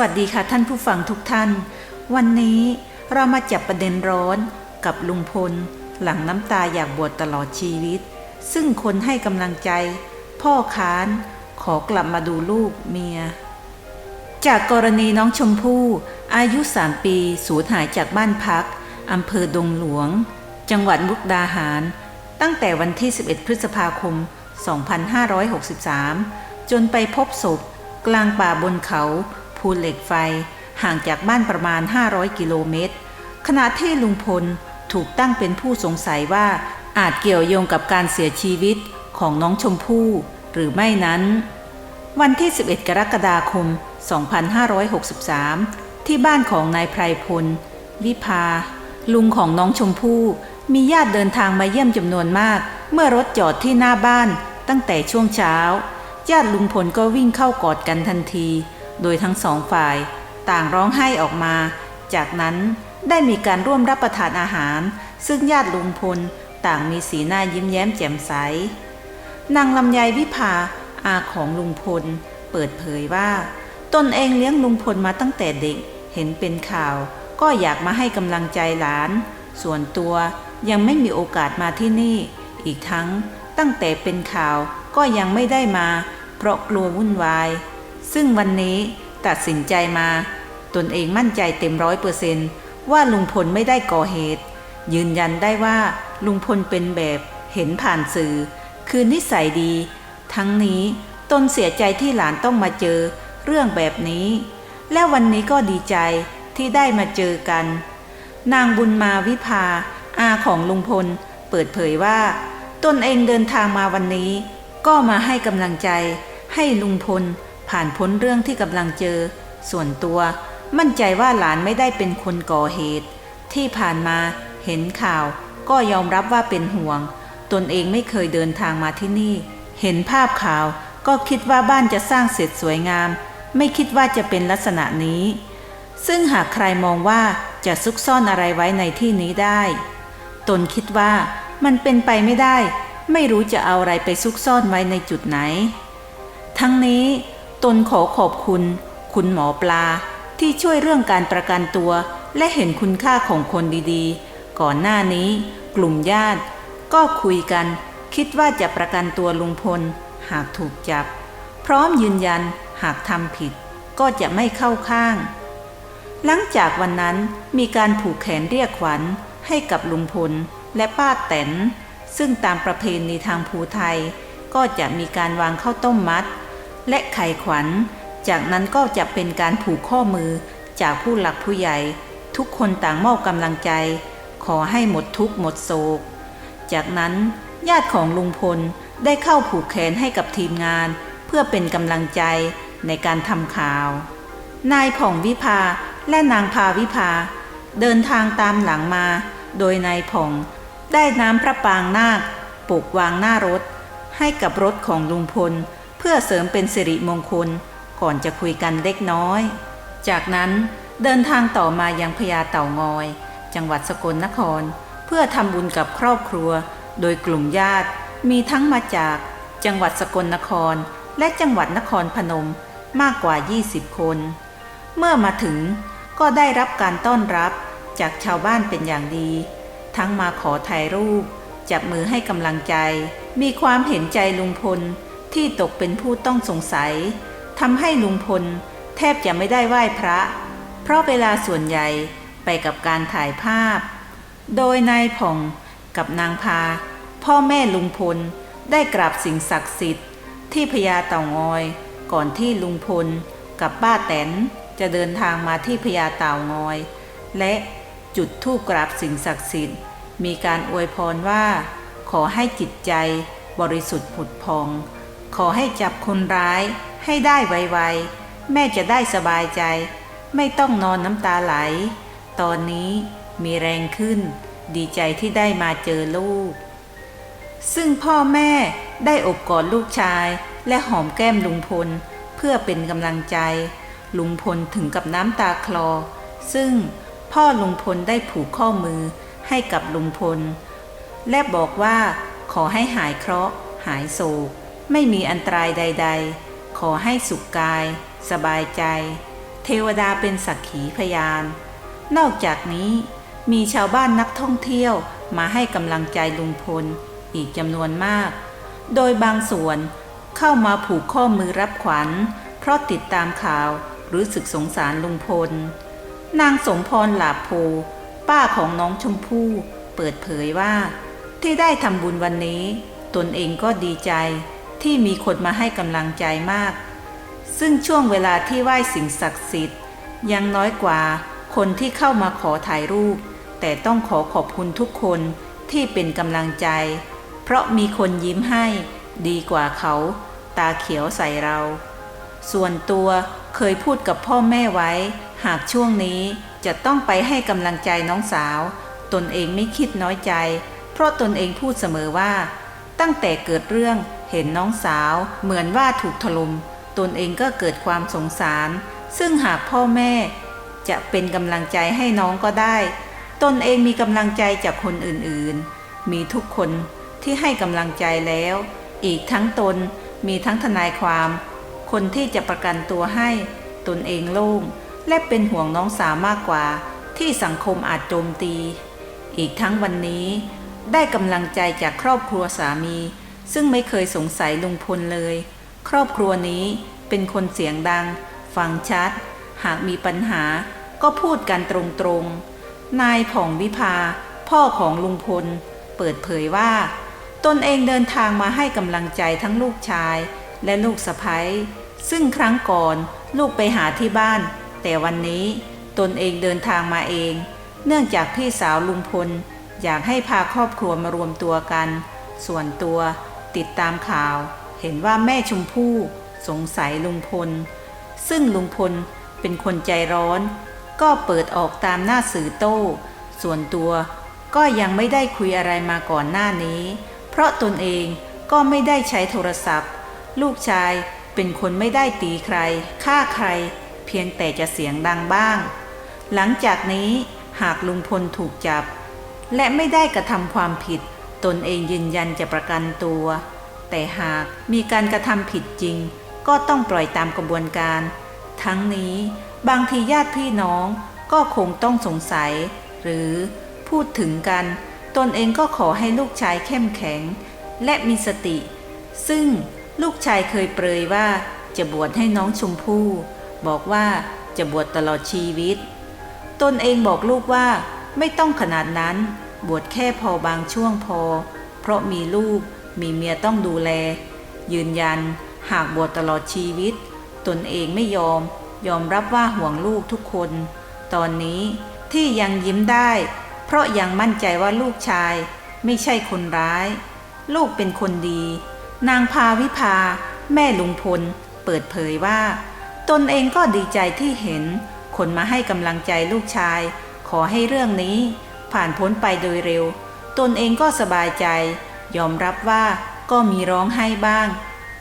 วัสดีค่ะท่านผู้ฟังทุกท่าน วันนี้เรามาจับประเด็นร้อนกับลุงพล หลังน้ำตาอยากบวชตลอดชีวิต ซึ่งคนให้กำลังใจ พ่อค้าน ขอกลับมาดูลูกเมีย จากกรณีน้องชมพู่อายุ 3 ปีสูญหายจากบ้านพักอำเภอดงหลวง จังหวัดมุกดาหาร ตั้งแต่วันที่ 11 พฤษภาคม 2563 จนไปพบศพกลางป่าบนเขา ภูเหล็กไฟ ห่างจากบ้านประมาณ 500 กิโลเมตร ขณะที่ลุงพลถูกตั้งเป็นผู้สงสัยว่าอาจเกี่ยวโยงกับการเสียชีวิตของน้องชมพู่หรือไม่นั้น วันที่ 11 กรกฎาคม 2563 ที่บ้านของนายไพรพล วิภา ลุงของน้องชมพู่ มีญาติเดินทางมาเยี่ยมจำนวนมาก เมื่อรถจอดที่หน้าบ้านตั้งแต่ช่วงเช้า ญาติลุงพลก็วิ่งเข้ากอดกันทันที โดยทั้งสองฝ่ายต่างร้องไห้ออกมา จากนั้นได้มีการร่วมรับประทานอาหาร ซึ่งญาติลุงพลต่างมีสีหน้ายิ้มแย้มแจ่มใส นางลำไยวิภาอาของลุงพล เปิดเผยว่า ตนเองเลี้ยงลุงพลมาตั้งแต่เด็กเห็นเป็นข่าว ก็อยากมาให้กำลังใจหลาน ส่วนตัวยังไม่มีโอกาสมาที่นี่ อีกทั้งตั้งแต่เป็นข่าวก็ยังไม่ได้มา เพราะกลัววุ่นวาย ซึ่งวันนี้ตัดสินใจมา ตนเองมั่นใจเต็มร้อยเปอร์เซนต์ว่าลุงพลไม่ได้ก่อเหตุ ยืนยันได้ว่าลุงพลเป็นแบบเห็นผ่านสื่อ คือนิสัยดี ทั้งนี้ตนเสียใจที่หลานต้องมาเจอเรื่องแบบนี้ และวันนี้ก็ดีใจที่ได้มาเจอกัน นางบุญมาวิภา อาของลุงพล เปิดเผยว่า ตนเองเดินทางมาวันนี้ ก็มาให้กำลังใจให้ลุงพล ผ่านพ้นเรื่องที่กำลังเจอ ส่วนตัว มั่นใจว่าหลานไม่ได้เป็นคนก่อเหตุ ที่ผ่านมาเห็นข่าว ก็ยอมรับว่าเป็นห่วง ตนเองไม่เคยเดินทางมาที่นี่ เห็นภาพข่าว ก็คิดว่าบ้านจะสร้างเสร็จสวยงาม ไม่คิดว่าจะเป็นลักษณะนี้ ซึ่งหากใครมองว่าจะซุกซ่อนอะไรไว้ในที่นี้ได้ ตนคิดว่ามันเป็นไปไม่ได้ ไม่รู้จะเอาอะไรไปซุกซ่อนไว้ในจุดไหน ทั้งนี้ ตนขอขอบคุณ คุณหมอปลาที่ช่วยเรื่องการประกันตัว และเห็นคุณค่าของคนดีๆ ก่อนหน้านี้ กลุ่มญาติ ก็คุยกัน คิดว่าจะประกันตัวลุงพล หากถูกจับ พร้อมยืนยันหากทำผิด ก็จะไม่เข้าข้าง หลังจากวันนั้นมีการผูกแขนเรียกขวัญให้กับลุงพลและป้าแตนซึ่งตามประเพณีทางภูไทย ก็จะมีการวางข้าวต้มมัด และไข่ขวัญ จากนั้นก็จะเป็นการผูกข้อมือจากผู้หลักผู้ใหญ่ ทุกคนต่างมอบกำลังใจ ขอให้หมดทุกข์หมดโศก จากนั้นญาติของลุงพลได้เข้าผูกแขนให้กับทีมงาน เพื่อเป็นกำลังใจในการทำข่าว นายผ่องวิภาและนางพาวิภา เดินทางตามหลังมา โดยนายผ่องได้น้ำพระปางนาคปลูกวางหน้ารถ ให้กับรถของลุงพล พื่อเสริมเป็นสิริมงคลก่อนจะคุยกันเล็กน้อย จากนั้นเดินทางต่อมายังพญาเต่างอย จังหวัดสกลนคร เพื่อทำบุญกับครอบครัว โดยกลุ่มญาติมีทั้งมาจาก จังหวัดสกลนคร และจังหวัดนครพนมมากกว่า 20 คน เมื่อมาถึงก็ได้รับการต้อนรับจากชาวบ้านเป็นอย่างดี ทั้งมาขอถ่ายรูป จับมือให้กำลังใจ มีความเห็นใจลุงพล ที่ตกเป็นผู้ต้องสงสัยทำให้ลุงพล แทบจะไม่ได้ไหว้พระ เพราะเวลาส่วนใหญ่ไปกับการถ่ายภาพ โดยนายผ่องกับนางพา พ่อแม่ลุงพลได้กราบสิ่งศักดิ์สิทธิ์ที่พญาเต่างอย ก่อนที่ลุงพลกับป้าแตนจะเดินทางมาที่พญาเต่างอย และจุดธูปกราบสิ่งศักดิ์สิทธิ์ มีการอวยพรว่า ขอให้จิตใจบริสุทธิ์ผุดพอง ขอให้จับคนร้ายให้ได้ไวๆ แม่จะได้สบายใจ ไม่ต้องนอนน้ำตาไหล ตอนนี้มีแรงขึ้น ดีใจที่ได้มาเจอลูก ซึ่งพ่อแม่ได้อบกอดลูกชายและหอมแก้มลุงพล เพื่อเป็นกำลังใจ ลุงพลถึงกับน้ำตาคลอ ซึ่งพ่อลุงพลได้ผูกข้อมือให้กับลุงพล และบอกว่าขอให้หายเคราะห์หายโศก ไม่มีอันตรายใด ๆ ขอให้สุขกาย สบายใจ เทวดาเป็นสักขีพยาน นอกจากนี้มีชาวบ้านนักท่องเที่ยวมาให้กำลังใจลุงพลอีกจำนวนมาก โดยบางส่วนเข้ามาผูกข้อมือรับขวัญ เพราะติดตามข่าวรู้สึกสงสารลุงพล นางสมพรหลาโพป้าของน้องชมพู่ เปิดเผยว่า ที่ได้ทำบุญวันนี้ ตนเองก็ดีใจ ที่มีคนมาให้กำลังใจมาก ซึ่งช่วงเวลาที่ไหว้สิ่งศักดิ์สิทธิ์ ยังน้อยกว่าคนที่เข้ามาขอถ่ายรูป แต่ต้องขอขอบคุณทุกคนที่เป็นกำลังใจ เพราะมีคนยิ้มให้ดีกว่าเขา ตาเขียวใส่เรา ส่วนตัวเคยพูดกับพ่อแม่ไว้ หากช่วงนี้จะต้องไปให้กำลังใจน้องสาว ตนเองไม่คิดน้อยใจ เพราะตนเองพูดเสมอว่า ตั้งแต่เกิดเรื่อง เห็นน้องสาวเหมือนว่าถูกถลม่มตนเองก็เกิดความสงสาร ซึ่งหากพ่อแม่ จะเป็นกำลังใจให้น้องก็ได้ ตนเองมีกำลังใจจากคนอื่นๆ มีทุกคนที่ให้กำลังใจแล้ว อีกทั้งตนมีทั้งทนายความ คนที่จะประกันตัวให้ ตนเองโล่งและเป็นห่วงน้องสาวมากกว่า ที่สังคมอาจโจมตี อีกทั้งวันนี้ ได้กำลังใจจากครอบครัวสามี ซึ่งไม่เคยสงสัยลุงพลเลย ครอบครัวนี้เป็นคนเสียงดัง ฟังชัด หากมีปัญหาก็พูดกันตรงๆ นายผ่องวิภา พ่อของลุงพล เปิดเผยว่า ตนเองเดินทางมาให้กำลังใจทั้งลูกชายและลูกสะพ้ยซึ่งครั้งก่อนลูกไปหาที่บ้าน แต่วันนี้ตนเองเดินทางมาเอง เนื่องจากพี่สาวลุงพล อยากให้พาครอบครัวมารวมตัวกัน ส่วนตัว ติดตามข่าว เห็นว่าแม่ชมพู่สงสัยลุงพล ซึ่งลุงพลเป็นคนใจร้อน ก็เปิดออกตามหน้าสื่อโต้ ส่วนตัวก็ยังไม่ได้คุยอะไรมาก่อนหน้านี้ เพราะตนเองก็ไม่ได้ใช้โทรศัพท์ ลูกชายเป็นคนไม่ได้ตีใครฆ่าใคร เพียงแต่จะเสียงดังบ้าง หลังจากนี้หากลุงพลถูกจับ และไม่ได้กระทำความผิด ตนเองยืนยันจะประกันตัว แต่หากมีการกระทำผิดจริง ก็ต้องปล่อยตามกระบวนการ ทั้งนี้บางทีญาติพี่น้องก็คงต้องสงสัย หรือพูดถึงกัน ตนเองก็ขอให้ลูกชายเข้มแข็ง และมีสติ ซึ่งลูกชายเคยเปรยว่าจะบวชให้น้องชมพู่บอกว่าจะบวชตลอดชีวิต ตนเองบอกลูกว่าไม่ต้องขนาดนั้น บวชแค่พอบางช่วงพอ เพราะมีลูกมีเมียต้องดูแล ยืนยัน หากบวชตลอดชีวิต ตนเองไม่ยอม ยอมรับว่าห่วงลูกทุกคน ตอนนี้ที่ยังยิ้มได้ เพราะยังมั่นใจว่าลูกชาย ไม่ใช่คนร้าย ลูกเป็นคนดี นางพาวิภา แม่ลุงพล เปิดเผยว่า ตนเองก็ดีใจที่เห็น คนมาให้กำลังใจลูกชาย ขอให้เรื่องนี้ ผ่านพ้นไปโดยเร็ว ตนเองก็สบายใจ ยอมรับว่าก็มีร้องไห้บ้าง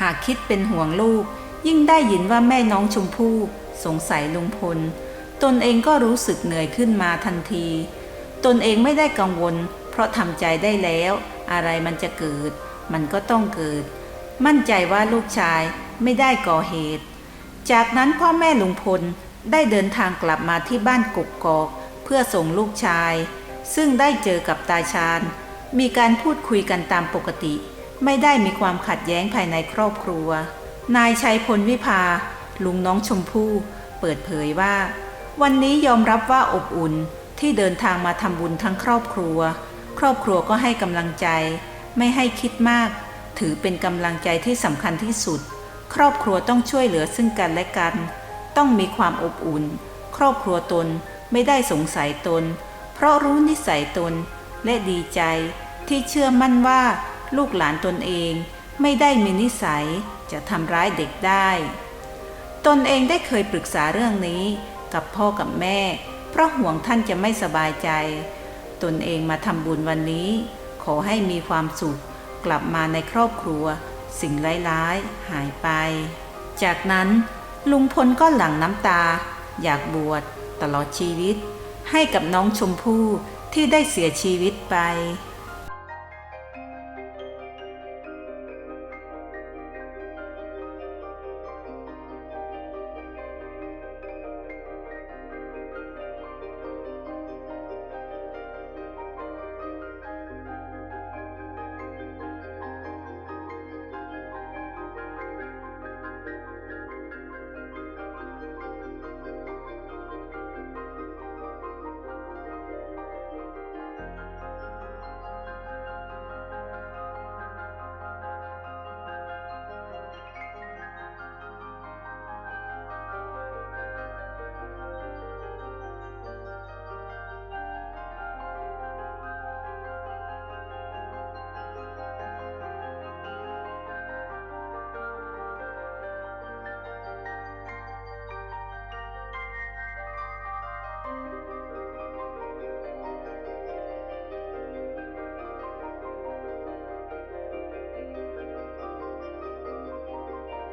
หากคิดเป็นห่วงลูก ยิ่งได้ยินว่าแม่น้องชมพู่สงสัยลุงพล ตนเองก็รู้สึกเหนื่อยขึ้นมาทันที ตนเองไม่ได้กังวล เพราะทำใจได้แล้ว อะไรมันจะเกิด มันก็ต้องเกิด มั่นใจว่าลูกชายไม่ได้ก่อเหตุ จากนั้นพ่อแม่ลุงพลได้เดินทางกลับมาที่บ้านกกกอก เพื่อส่งลูกชาย ซึ่งได้เจอกับตาชาญ มีการพูดคุยกันตามปกติ ไม่ได้มีความขัดแย้งภายในครอบครัว นายชัยพลวิภา ลุงน้องชมพู่ เปิดเผยว่า วันนี้ยอมรับว่าอบอุ่นที่เดินทางมาทำบุญทั้งครอบครัว ครอบครัวก็ให้กำลังใจ ไม่ให้คิดมาก ถือเป็นกำลังใจที่สำคัญที่สุด ครอบครัวต้องช่วยเหลือซึ่งกันและกัน ต้องมีความอบอุ่น ครอบครัวตนไม่ได้สงสัยตน เพราะรู้นิสัยตนและดีใจที่เชื่อมั่นว่าลูกหลานตนเองไม่ได้มีนิสัยจะทำร้ายเด็กได้ ตนเองได้เคยปรึกษาเรื่องนี้กับพ่อกับแม่ เพราะห่วงท่านจะไม่สบายใจ ตนเองมาทำบุญวันนี้ ขอให้มีความสุขกลับมาในครอบครัว สิ่งร้ายๆหายไป จากนั้นลุงพลก็หลั่งน้ำตา อยากบวชตลอดชีวิต ให้กับน้องชมพู่ที่ได้เสียชีวิตไป